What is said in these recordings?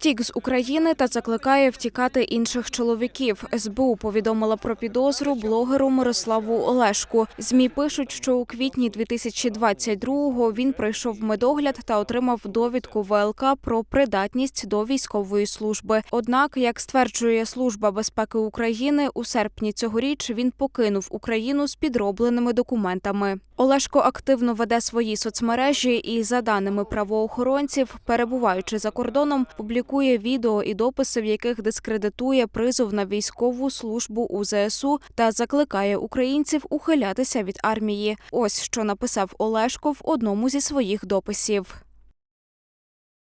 Втік з України та закликає втікати інших чоловіків. СБУ повідомила про підозру блогеру Мирославу Олешку. Змі пишуть, що у квітні 2022-го він пройшов медогляд та отримав довідку ВЛК про придатність до військової служби. Однак, як стверджує Служба безпеки України, у серпні цьогоріч він покинув Україну з підробленими документами. Олешко активно веде свої соцмережі і, за даними правоохоронців, перебуваючи за кордоном, публікує відео і дописи, в яких дискредитує призов на військову службу у ЗСУ та закликає українців ухилятися від армії. Ось що написав Олешко в одному зі своїх дописів.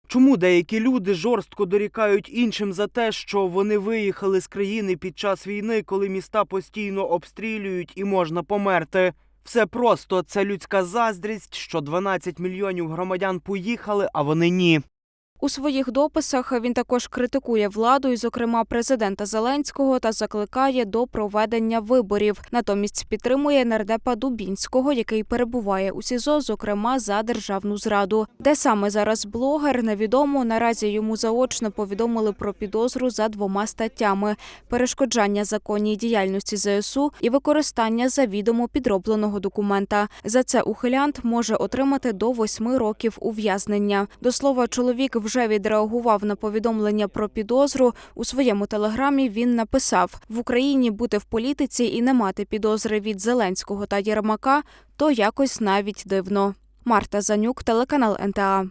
Чому деякі люди жорстко дорікають іншим за те, що вони виїхали з країни під час війни, коли міста постійно обстрілюють і можна померти? Все просто це людська заздрість, що 12 мільйонів громадян поїхали, а вони ні. У своїх дописах він також критикує владу, і, зокрема, президента Зеленського, та закликає до проведення виборів. Натомість підтримує нардепа Дубінського, який перебуває у СІЗО, зокрема за державну зраду. Де саме зараз блогер невідомо. Наразі йому заочно повідомили про підозру за двома статтями: перешкоджання законній діяльності ЗСУ і використання завідомо підробленого документа. За це ухилянт може отримати до восьми років ув'язнення. До слова, чоловік вже відреагував на повідомлення про підозру. У своєму телеграмі він написав: в Україні бути в політиці і не мати підозри від Зеленського та Єрмака то якось навіть дивно. Марта Занюк, телеканал НТА.